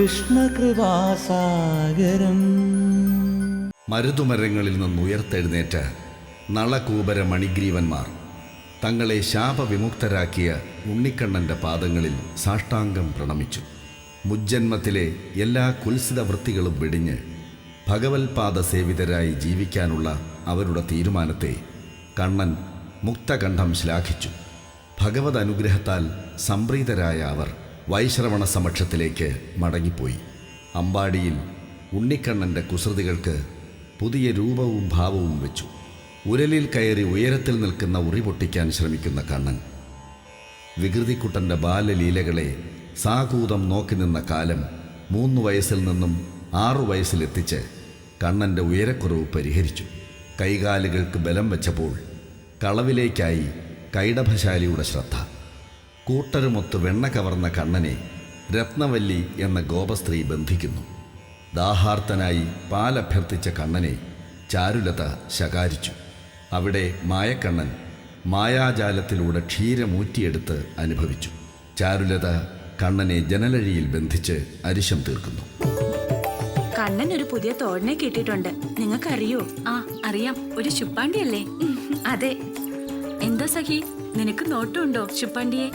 കൃഷ്ണകൃപാസാഗരം. മരുതുമരങ്ങളിൽ നിന്ന് ഉയർത്തെഴുന്നേറ്റ നളകൂപര മണിഗ്രീവന്മാർ തങ്ങളെ ശാപവിമുക്തരാക്കിയ ഉണ്ണിക്കണ്ണന്റെ പാദങ്ങളിൽ സാഷ്ടാംഗം പ്രണമിച്ചു. മുജ്ജന്മത്തിലെ എല്ലാ കുൽസിത വൃത്തികളും വെടിഞ്ഞ് ഭഗവത്പാദ സേവിതരായി ജീവിക്കാനുള്ള അവരുടെ തീരുമാനത്തെ കണ്ണൻ മുക്തകണ്ഠം ശ്ലാഘിച്ചു. ഭഗവത് അനുഗ്രഹത്താൽ സംപ്രീതരായ അവർ വൈശ്രവണ സമക്ഷത്തിലേക്ക് മടങ്ങിപ്പോയി. അമ്പാടിയിൽ ഉണ്ണിക്കണ്ണന്റെ കുസൃതികൾക്ക് പുതിയ രൂപവും ഭാവവും വെച്ചു. ഉരലിൽ കയറി ഉയരത്തിൽ നിൽക്കുന്ന ഉറി പൊട്ടിക്കാൻ ശ്രമിക്കുന്ന കണ്ണൻ. വികൃതിക്കുട്ടന്റെ ബാലലീലകളെ സാകൂതം നോക്കി നിന്ന കാലം മൂന്ന് വയസ്സിൽ നിന്നും ആറു വയസ്സിലെത്തിച്ച് കണ്ണന്റെ ഉയരക്കുറവ് പരിഹരിച്ചു. കൈകാലുകൾക്ക് ബലം വെച്ചപ്പോൾ കളവിലേക്കായി കൈടഭശാലിയുടെ ശ്രദ്ധ. കൂട്ടരുമൊത്ത് വെണ്ണ കവർന്ന കണ്ണനെ രത്നവല്ലി എന്ന ഗോപസ്ത്രീ ബന്ധിക്കുന്നു. ദാഹാർത്തനായി പാലഭ്യർത്ഥിച്ച കണ്ണനെ ചാരുലത ശകാരിച്ചു. അവിടെ മായക്കണ്ണൻ മായാജാലത്തിലൂടെ ക്ഷീരമൂറ്റിയെടുത്ത് അനുഭവിച്ചു. ചാരുലത കണ്ണനെ ജനലഴിയിൽ ബന്ധിച്ച് അരിശം തീർക്കുന്നു. കണ്ണൻ ഒരു പുതിയ തോഴനെ കിട്ടിയിട്ടുണ്ട്. നിങ്ങൾക്കറിയോ? ആ അറിയാം. ഒരു ശുപ്പാണ്ടിയല്ലേ? അതെ. എന്താ സഖി? നിനക്ക് നോട്ടമുണ്ടോ ശുപ്പാണ്ടിയെ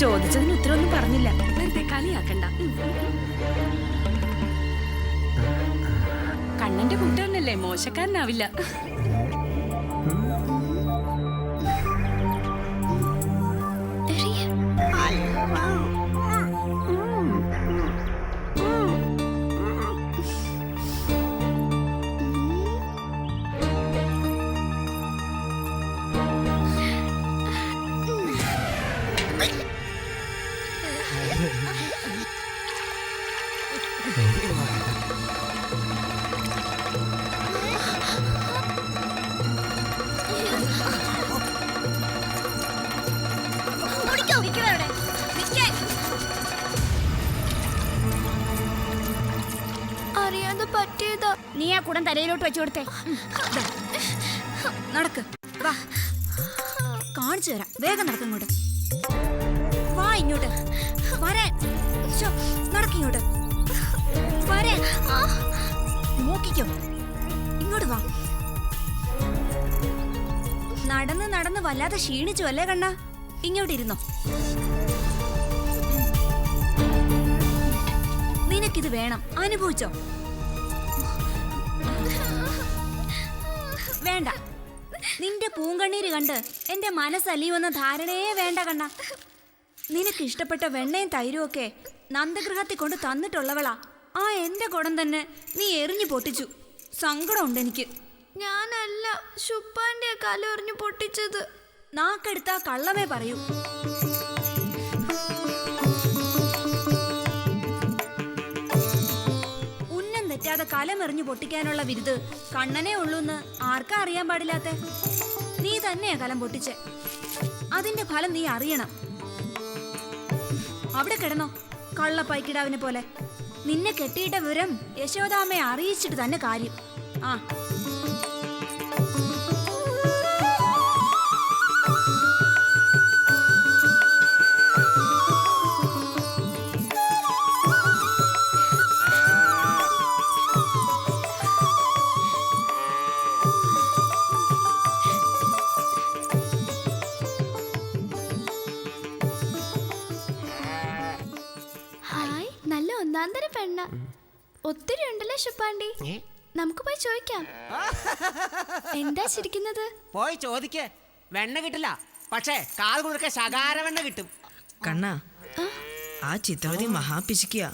ചോദിച്ചതിന് ഉത്തരവൊന്നും പറഞ്ഞില്ല. വെറുതെ കളിയാക്കണ്ട. കണ്ണന്റെ കൂട്ടുകാരനല്ലേ മോശക്കാരനാവില്ല. അറിയാതെ പറ്റിയതാ. നീ ആ കുടം തലയിലോട്ട് വെച്ചു കൊടുത്തേ. നടക്ക്. വാ. കാണിച്ചു തരാം. വേഗം നടക്കിങ്ങോട്ട് വാ ഇങ്ങോട്ട്. വരാൻ. നടക്കിങ്ങോട്ട് വരാൻ. നോക്കിക്കോ. ഇങ്ങോട്ട് വാ. നടന്ന് നടന്ന് വല്ലാതെ ക്ഷീണിച്ചു അല്ലേ കണ്ണ? ഇങ്ങോട്ട് ഇരുന്നോ. നിനക്കിത് വേണം. അനുഭവിച്ചോ. വേണ്ട. നിന്റെ പൂങ്കണ്ണീര് കണ്ട് എന്റെ മനസ്സലിയുമെന്ന ധാരണയെ വേണ്ട കണ്ണ. നിനക്ക് ഇഷ്ടപ്പെട്ട വെണ്ണയും തൈരും ഒക്കെ നന്ദഗൃഹത്തിൽ കൊണ്ട് തന്നിട്ടുള്ളവളാ. ആ എന്റെ കുടം തന്നെ നീ എറിഞ്ഞു പൊട്ടിച്ചു. സങ്കടമുണ്ട് എനിക്ക്. ഞാനല്ല ശുപ്പാന്റെ കലെറിഞ്ഞു പൊട്ടിച്ചത്. നാക്കെടുത്താ കള്ളമേ പറയൂ. ഉന്നം തെറ്റാതെ കലമെറിഞ്ഞു പൊട്ടിക്കാനുള്ള വിരുത് കണ്ണനേ ഉള്ളൂന്ന് ആർക്കാ അറിയാൻ പാടില്ലാത്ത? നീ തന്നെയാ കലം പൊട്ടിച്ചെ. അതിന്റെ ഫലം നീ അറിയണം. അവിടെ കിടന്നോ കള്ള പൈക്കിടാവിനെ പോലെ. നിന്നെ കെട്ടിയിട്ട വിവരം യശോദാമ്മയെ അറിയിച്ചിട്ട് തന്നെ കാര്യം. ആ. ഒന്നാം ഒത്തിരി ഉണ്ടല്ലേ ശുപ്പാണ്ടി? നമുക്ക് പോയി ചോദിക്കാം. എന്താ ചിരിക്കുന്നത്? പോയി ചോദിക്കേ. വെണ്ണ കിട്ടില്ല. പക്ഷേ കാൽ കൊടുക്ക ശകാര വെണ്ണ കിട്ടും. കണ്ണാ ആ. ചിത്രവതി മഹാപിശിക്കുക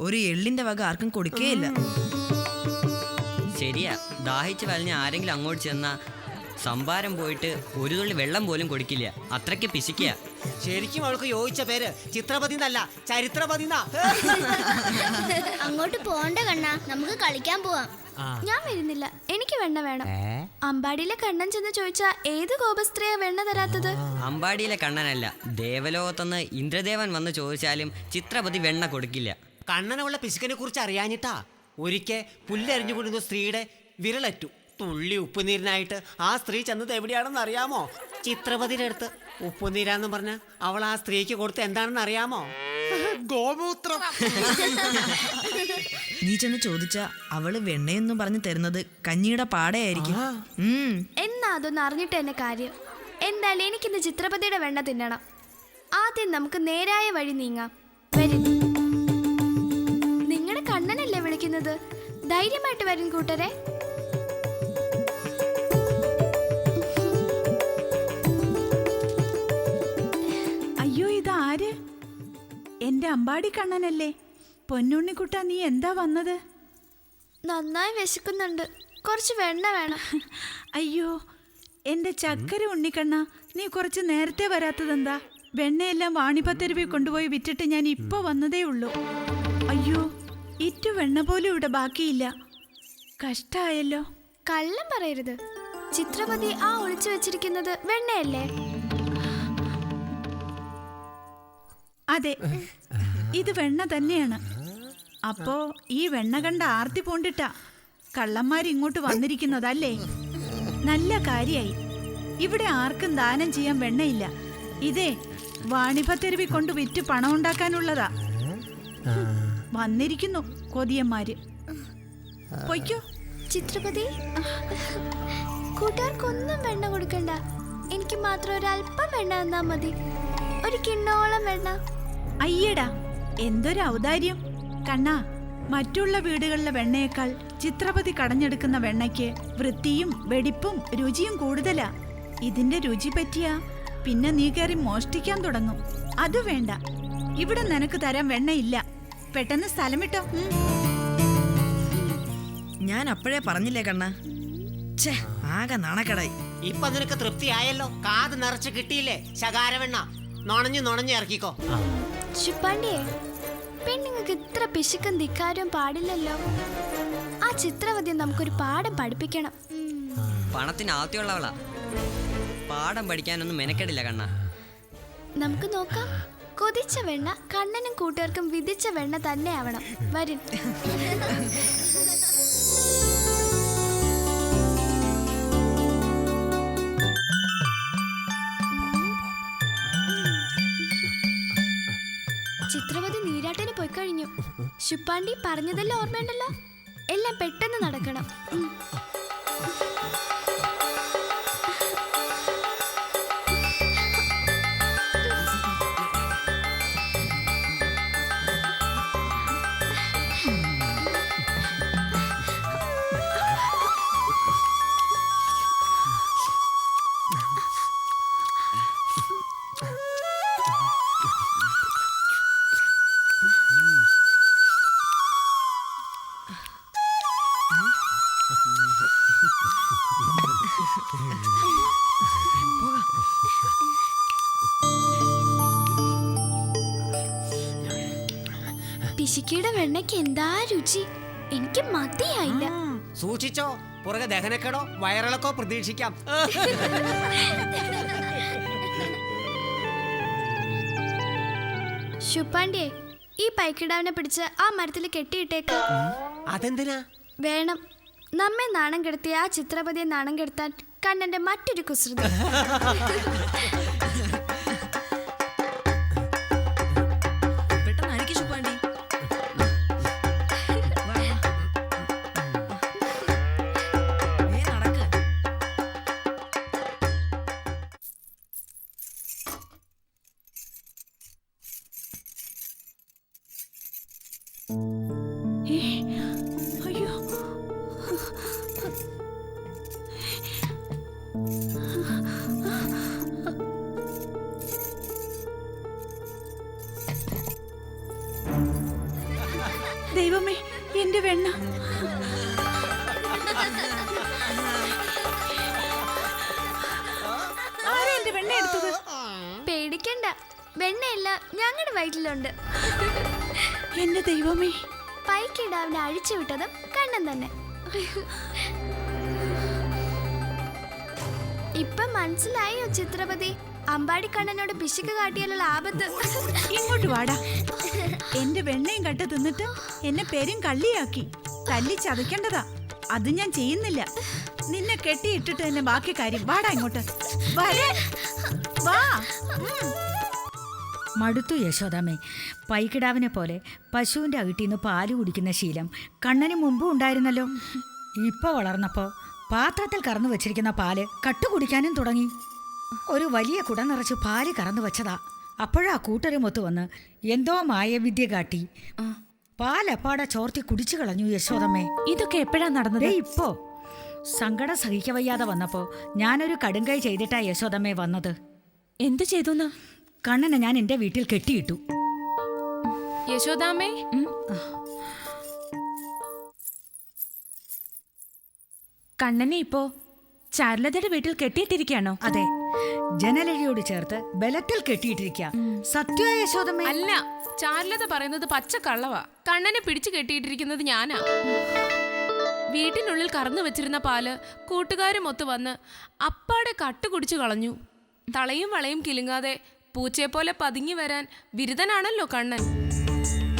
ഒരു എള്ളിന്റെ വക ആർക്കും കൊടുക്കേയില്ല. ശരിയാ. ദാഹിച്ച് വലഞ്ഞ ആരെങ്കിലും അങ്ങോട്ട് ചെന്നാ സംഭാരം പോയിട്ട് ഒരു തുള്ളി വെള്ളം പോലും കൊടുക്കില്ല. അത്രയ്ക്ക് പിശിക്കുക ശരിക്കും അവൾക്ക് യോജിച്ച പേര് ചിത്രപതി എന്നല്ല ചരിത്രപതി അങ്ങോട്ട് പോണ്ട കണ്ണ നമുക്ക് കളിക്കാൻ പോവാം. ഞാൻ വരുന്നില്ല എനിക്ക് വെണ്ണ വേണം. അമ്പാടിയിലെ കണ്ണൻ ചെന്ന് ചോദിച്ചാ ഏത് ഗോപസ്ത്രീയാ വെണ്ണ തരാത്തത്? അമ്പാടിയിലെ കണ്ണനല്ല ദേവലോകത്തുനിന്ന് ഇന്ദ്രദേവൻ വന്ന് ചോദിച്ചാലും ചിത്രപതി വെണ്ണ കൊടുക്കില്ല. കണ്ണനുള്ള പിശുക്കനെ കുറിച്ച് അറിയാഞ്ഞിട്ടാ. ഒരിക്കൽ പുല്ലരിഞ്ഞു കൊണ്ടുവന്ന സ്ത്രീയുടെ വിരളറ്റു. തുള്ളി ഉപ്പുനീരിനായിട്ട് ആ സ്ത്രീ ചെന്നത് എവിടെയാണെന്ന് അറിയാമോ? ചിത്രപതിയുടെ അടുത്ത്. ഉപ്പുനീരാന്ന് പറഞ്ഞ അവൾ ആ സ്ത്രീക്ക് കൊടുത്ത് എന്താണെന്ന് അറിയാമോ? ഗോമൂത്രം. നീ ചെന്ന് ചോദിച്ച അവൾ വെണ്ണയെന്നും പറഞ്ഞു തരുന്നത് കഞ്ഞിയുടെ പാടയായിരിക്കും. ഉം. എന്നാ അതൊന്ന് അറിഞ്ഞിട്ട് എന്നെ കാര്യം. എന്തായാലും എനിക്കിന്ന് ചിത്രപതിയുടെ വെണ്ണ തിന്നണം. ആദ്യം നമുക്ക് നേരായ വഴി നീങ്ങാം. വരും. നിങ്ങളുടെ കണ്ണനല്ലേ വിളിക്കുന്നത്? ധൈര്യമായിട്ട് വരും കൂട്ടരെ. അമ്പാടി കണ്ണനല്ലേ? പൊന്നുണ്ണിക്കുട്ട നീ എന്താ വന്നത്? നന്നായി വിശക്കുന്നുണ്ട്. കുറച്ച് വെണ്ണ വേണം. അയ്യോ എന്റെ ചക്കര ഉണ്ണിക്കണ്ണ നീ കുറച്ച് നേരത്തെ വരാത്തതെന്താ? വെണ്ണയെല്ലാം വാണിപ്പത്തെരുവിൽ കൊണ്ടുപോയി വിറ്റിട്ട് ഞാൻ ഇപ്പൊ വന്നതേ ഉള്ളൂ. അയ്യോ ഇറ്റു വെണ്ണ പോലും ഇവിടെ ബാക്കിയില്ല. കഷ്ടായല്ലോ. കള്ളം പറയരുത്. ചിത്രപതി ആ ഒളിച്ചു വെച്ചിരിക്കുന്നത് വെണ്ണയല്ലേ? അതെ. ഇത് വെണ്ണ തന്നെയാണ്. അപ്പോ ഈ വെണ്ണ കണ്ട ആർത്തി പൂണ്ടിട്ടാ. കള്ളന്മാർ ഇങ്ങോട്ട് വന്നിരിക്കുന്നതല്ലേ? നല്ല കാര്യായി. ഇവിടെ ആർക്കും ദാനം ചെയ്യാൻ വെണ്ണയില്ല. ഇതേ വാണിഭത്തെരുവി കൊണ്ട് വിറ്റ് പണം ഉണ്ടാക്കാനുള്ളതാ. വന്നിരിക്കുന്നു കൊതിയന്മാര്. പൊയ്ക്കോ. ചിത്രപതി കൂട്ടുകാർക്കൊന്നും വെണ്ണ കൊടുക്കണ്ട. എനിക്ക് മാത്രം ഒരല്പം വെണ്ണ തന്നാ മതി. ഒരു കിണ്ണോളം വെണ്ണ. അയ്യടാ എന്തൊരു ഔദാര്യം. കണ്ണാ മറ്റുള്ള വീടുകളിലെ വെണ്ണയേക്കാൾ ചിത്രപതി കടഞ്ഞെടുക്കുന്ന വെണ്ണയ്ക്ക് വൃത്തിയും വെടിപ്പും രുചിയും കൂടുതലാ. ഇതിന്റെ രുചി പറ്റിയാ പിന്നെ നീ കയറി മോഷ്ടിക്കാൻ തുടങ്ങും. അത് വേണ്ട. ഇവിടെ നിനക്ക് തരാൻ വെണ്ണയില്ല. പെട്ടെന്ന് സ്ഥലം വിട്ടോ. ഞാൻ അപ്പോഴേ പറഞ്ഞില്ലേ കണ്ണ? ഛേ ആകെ നാണക്കടായി. ഇപ്പൊ നിനക്ക് തൃപ്തിയായല്ലോ? കാത് നിറച്ച് കിട്ടിയില്ലേ? ശകാരവെണ്ണ. നുണഞ്ഞു നുണഞ്ഞു ഇറക്കിക്കോ. ശുപ്പാണ്ടിയെ പെണ്ണുങ്ങൾക്ക് ഇത്ര പിശുക്കും ധിക്കാരും പാടില്ലല്ലോ. ആ ചിത്രവതി നമുക്കൊരു പാഠം പഠിപ്പിക്കണം. പണത്തിന് ആദ്യമുള്ളവളാ പാഠം പഠിക്കാനൊന്നും മെനക്കെടില്ല കണ്ണ. നമുക്ക് നോക്കാം. കൊതിച്ച വെണ്ണ കണ്ണനും കൂട്ടുകാർക്കും വിധിച്ച വെണ്ണ തന്നെ ആവണം. വരും. ശുപ്പാണ്ടി പറഞ്ഞതെല്ലാം ഓർമ്മയുണ്ടല്ലോ? പിശുക്കിയുടെ വെണ്ണയ്ക്ക് എന്താ രുചി? എനിക്ക് മതിയായില്ല. സൂക്ഷിച്ചോ. പുറകെ ദഹനക്കേടോ വയറിളക്കോ പ്രതീക്ഷിക്കാം. ശുപ്പാണ്ടിയെ ഈ പൈക്കിടാവിനെ പിടിച്ച് ആ മരത്തിൽ കെട്ടിയിട്ടേക്ക്. അതെന്തിനാ? വേണം. നമ്മെ നാണം കെടുത്തിയ ആ ചിത്രപതിയെ നാണം കെടുത്താൻ കണ്ണന്റെ മറ്റൊരു കുസൃതി. എന്റെ വെണ്ണ. ആരാ എന്റെ വെണ്ണ എടുത്തത്? പേടിക്കണ്ട. വെണ്ണയല്ല ഞങ്ങളുടെ വയറ്റിലുണ്ട്. എന്റെ ദൈവമേ. പൈക്കിടാവിനെ അഴിച്ചു വിട്ടതും കണ്ണൻ തന്നെ. ഇപ്പൊ മനസ്സിലായോ ചിത്രപതി? അമ്പാടി കണ്ണനോട് പിശുക്ക് കാട്ടിയാലുള്ള ആപത്ത്. ഇങ്ങോട്ട് വാടാ. എന്റെ വെണ്ണയും കട്ട് തിന്നിട്ട് എന്നെ പെരും കള്ളിയാക്കി. തല്ലി ചതയ്ക്കേണ്ടതാ. അത് ഞാൻ ചെയ്യുന്നില്ല. നിന്നെ കെട്ടിയിട്ടിട്ട് തന്നെ ബാക്കി കാര്യം. വാടാ ഇങ്ങോട്ട്. വരെ. വാ. മടുത്തു യശോദാമേ. പൈക്കിടാവിനെ പോലെ പശുവിന്റെ അകിട്ടിൽ നിന്ന് പാൽ കുടിക്കുന്ന ശീലം കണ്ണന് മുമ്പും ഉണ്ടായിരുന്നല്ലോ. ഇപ്പൊ വളർന്നപ്പോ പാത്രത്തിൽ കറന്നു വെച്ചിരിക്കുന്ന പാൽ കട്ടു കുടിക്കാനും തുടങ്ങി. ഒരു വലിയ കുട നിറച്ച് പാൽ കറന്നു വെച്ചതാ. അപ്പോഴാ കൂട്ടരുമൊത്ത് വന്ന് എന്തോ മായവിദ്യ കാട്ടി. പാലപ്പാടെ ചോർത്തി കുടിച്ചു കളഞ്ഞു യശോദമ്മേ. ഇതൊക്കെ എപ്പോഴാ നടന്നത്? ഇപ്പോ. സങ്കടം സഹിക്കവയ്യാതെ വന്നപ്പോ ഞാനൊരു കടുങ്കൈ ചെയ്തിട്ടാ യശോദമ്മേ വന്നത്. എന്തു ചെയ്തു കണ്ണനെ ഞാൻ എന്റെ വീട്ടിൽ കെട്ടിയിട്ടു. യശോദാമേ കണ്ണനെ ഇപ്പോ ചാരുലതയുടെ വീട്ടിൽ കെട്ടിയിട്ടിരിക്കുകയാണോ? അതെ. ജനലഴിയോട് ചേർത്ത് ബലത്തിൽ കെട്ടിയിട്ടിരിക്കാം. സത്യ യശോദമേ അല്ല ചാരുലത പറയുന്നത് പച്ച കള്ളവാ. കണ്ണനെ പിടിച്ചു കെട്ടിയിട്ടിരിക്കുന്നത് ഞാനാ. വീട്ടിനുള്ളിൽ കറന്നു വെച്ചിരുന്ന പാൽ കൂട്ടുകാരും ഒത്തു വന്ന് അപ്പാടെ കട്ടുകുടിച്ചു കളഞ്ഞു. തളയും വളയും കിലുങ്ങാതെ പൂച്ചയെപ്പോലെ പതുങ്ങി വരാൻ ബിരുദനാണല്ലോ കണ്ണൻ.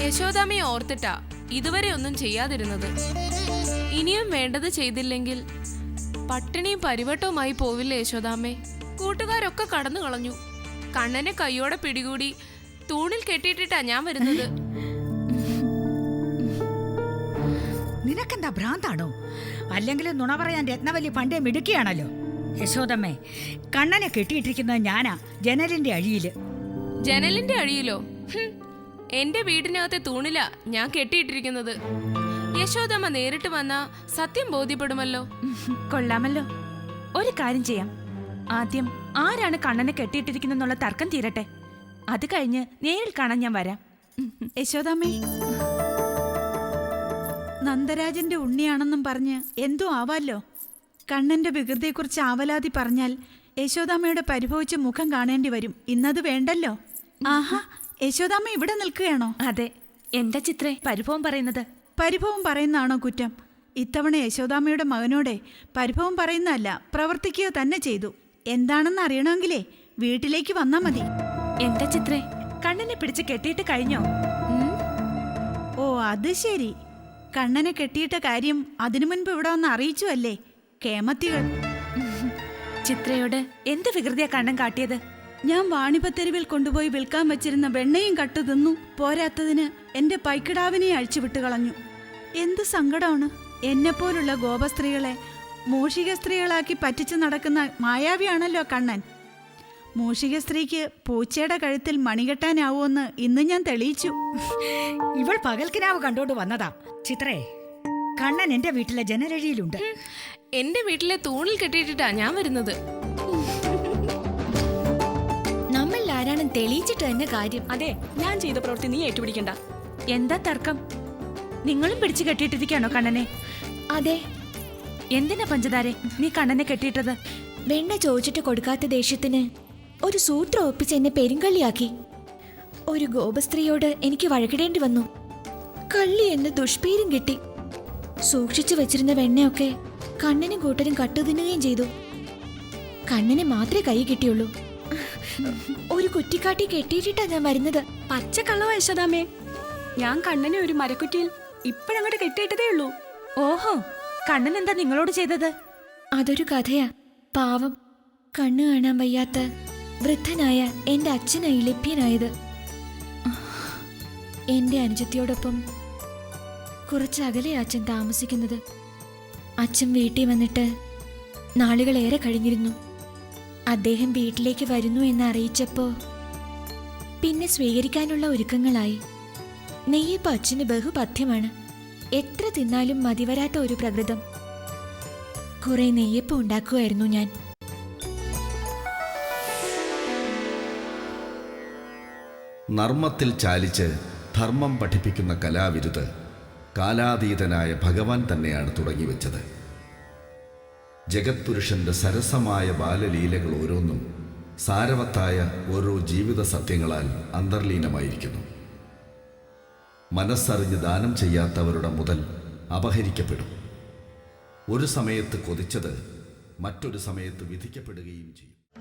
യശോദാമയെ ഓർത്തിട്ടാ ഇതുവരെ ഒന്നും ചെയ്യാതിരുന്നത്. ഇനിയും വേണ്ടത് ചെയ്തില്ലെങ്കിൽ പട്ടിണിയും പരിവട്ടവുമായി പോവില്ല യശോദാമ്മേ? കൂട്ടുകാരൊക്കെ കടന്നു കളഞ്ഞു. കണ്ണനെ കൈയോടെ പിടികൂടി തൂണിൽ കെട്ടിയിട്ടിട്ടാ ഞാൻ വരുന്നത്. നിനക്കെന്താ ഭ്രാന്താണോ? അല്ലെങ്കിൽ നുണ പറയാൻ രത്നവല്ലി പണ്ടേ മിടുക്കിയാണല്ലോ. യശോദമ്മേ കണ്ണനെ കെട്ടിയിട്ടിരിക്കുന്നത് ഞാനാ ജനലിന്റെ അഴിയിൽ. ജനലിന്റെ അഴിയിലോ? എന്റെ വീടിനകത്തെ തൂണിലാ ഞാൻ കെട്ടിയിട്ടിരിക്കുന്നത്. യശോദമ്മ നേരിട്ട് വന്നാ സത്യം ബോധ്യപ്പെടുമല്ലോ. കൊള്ളാമല്ലോ. ഒരു കാര്യം ചെയ്യാം. ആദ്യം ആരാണ് കണ്ണനെ കെട്ടിയിട്ടിരിക്കുന്നെന്നുള്ള തർക്കം തീരട്ടെ. അത് കഴിഞ്ഞ് നേരിൽ കാണാൻ ഞാൻ വരാം. യശോദാമ്മേ. നന്ദരാജന്റെ ഉണ്ണിയാണെന്നും പറഞ്ഞ് എന്തോ ആവാല്ലോ. കണ്ണന്റെ വികൃതിയെക്കുറിച്ച് ആവലാതി പറഞ്ഞാൽ യശോദാമ്മയുടെ പരിഭവിച്ച മുഖം കാണേണ്ടി വരും. ഇന്നത് വേണ്ടല്ലോ. ആഹാ യശോദാമ്മ ഇവിടെ നിൽക്കുകയാണോ? അതെ എന്താ ചിത്രേ പരിഭവം പറയുന്നത്? പരിഭവം പറയുന്നതാണോ കുറ്റം? ഇത്തവണ യശോദാമ്മയുടെ മകനോടെ പരിഭവം പറയുന്നതല്ല പ്രവർത്തിക്കുക തന്നെ ചെയ്തു. എന്താണെന്ന് അറിയണമെങ്കിലേ വീട്ടിലേക്ക് വന്നാ മതി. എന്താ ചിത്രേ? കണ്ണനെ പിടിച്ച് കെട്ടിയിട്ട് കഴിഞ്ഞോ? ഓ അത് ശരി. കണ്ണനെ കെട്ടിയിട്ട കാര്യം അതിനു മുൻപ് ഇവിടെ വന്ന് അറിയിച്ചു അല്ലേ? കേമത്തികൾ. ചിത്രയോട് എന്ത് വികൃതിയാ കണ്ണൻ കാട്ടിയത്? ഞാൻ വാണിപത്തെരുവിൽ കൊണ്ടുപോയി വിൽക്കാൻ വെച്ചിരുന്ന വെണ്ണയും കട്ടു തിന്നു പോരാത്തതിന് എന്റെ പൈക്കിടാവിനെ അഴിച്ചുവിട്ട് കളഞ്ഞു. എന്ത് സങ്കടമാണ്. എന്നെപ്പോലുള്ള ഗോപസ്ത്രീകളെ മൂഷിക സ്ത്രീകളാക്കി പറ്റിച്ചു നടക്കുന്ന മായാവിയാണല്ലോ കണ്ണൻ. മൂഷിക സ്ത്രീക്ക് പൂച്ചയുടെ കഴുത്തിൽ മണികെട്ടാനാവൂന്ന് ഇന്ന് ഞാൻ തെളിയിച്ചു. ഇവൾ പകൽക്കിനാവ് കണ്ടോണ്ട് വന്നതാ. ചിത്രേ കണ്ണൻ എന്റെ വീട്ടിലെ ജനരഴിയിലുണ്ട്. എന്റെ വീട്ടിലെ തൂണിൽ കെട്ടിയിട്ടാ ഞാൻ വരുന്നത്. നമ്മൾ ആരാണെന്ന് തെളിയിച്ചിട്ട് തന്നെ കാര്യം? അതെ ഞാൻ ചെയ്ത പ്രവൃത്തി നീ ഏറ്റുപിടിക്കണ്ട. എന്താ തർക്കം? നിങ്ങളും പിടിച്ചു കെട്ടിയിട്ടിരിക്കാണോ കണ്ണനെ? അതെ എന്തിനാ പഞ്ചതാരെ നീ കണ്ണനെ കെട്ടിയിട്ടത്? വെണ്ണ ചോദിച്ചിട്ട് കൊടുക്കാത്ത ദേഷ്യത്തിന് ഒരു സൂത്രം ഒപ്പിച്ച് എന്നെ പെരുങ്കള്ളിയാക്കി. ഒരു ഗോപസ്ത്രീയോട് എനിക്ക് വഴകിടേണ്ടി വന്നു. കള്ളി എന്ന് ദുഷ്പേരും കിട്ടി. സൂക്ഷിച്ചു വെച്ചിരുന്ന വെണ്ണയൊക്കെ കണ്ണിനും കൂട്ടരും കട്ടുതിന്നുകയും ചെയ്തു. കണ്ണിന് മാത്രമേ കൈ കിട്ടിയുള്ളൂ. ഒരു കുറ്റിക്കാട്ടി കെട്ടിയിട്ടാ ഞാൻ വരുന്നത്. പച്ചക്കള്ളോ യശോദാമേ. ഞാൻ കണ്ണനെ ഒരു മരക്കുറ്റിയിൽ ഇപ്പോഴങ്ങോട്ട് കെട്ടിയിട്ടതേ ഉള്ളൂ. ഓഹോ കണ്ണൻ എന്താ നിങ്ങളോട് ചെയ്തത്? അതൊരു കഥയാ. പാവം. കണ്ണു കാണാൻ വയ്യാത്ത വൃദ്ധനായ എന്റെ അച്ഛനായി ലഭ്യനായത് എന്റെ അനുജത്തിയോടൊപ്പം കുറച്ച് അകലെ അച്ഛൻ താമസിക്കുന്നത്. അച്ഛൻ വീട്ടിൽ വന്നിട്ട് നാളുകളേറെ കഴിഞ്ഞിരുന്നു. അദ്ദേഹം വീട്ടിലേക്ക് വരുന്നു എന്ന് അറിയിച്ചപ്പോ പിന്നെ സ്വീകരിക്കാനുള്ള ഒരുക്കങ്ങളായി. നെയ്യപ്പം അച്ഛന് ബഹുപഥ്യമാണ്. എത്ര തിന്നാലും മതിവരാത്ത ഒരു പ്രകൃതം. കുറെ നെയ്യപ്പം ഉണ്ടാക്കുമായിരുന്നു ഞാൻ. നർമ്മത്തിൽ ചാലിച്ച് ധർമ്മം പഠിപ്പിക്കുന്ന കലാവിരുത് കാലാതീതനായ ഭഗവാൻ തന്നെയാണ് തുടങ്ങിവെച്ചത്. ജഗത്പുരുഷന്റെ സരസമായ ബാലലീലകൾ ഓരോന്നും സാരവത്തായ ഓരോ ജീവിത സത്യങ്ങളാൽ അന്തർലീനമായിരിക്കുന്നു. മനസ്സറിഞ്ഞ് ദാനം ചെയ്യാത്തവരുടെ മുതൽ അപഹരിക്കപ്പെടും. ഒരു സമയത്ത് കൊതിച്ചത് മറ്റൊരു സമയത്ത് വിധിക്കപ്പെടുകയും ചെയ്യും.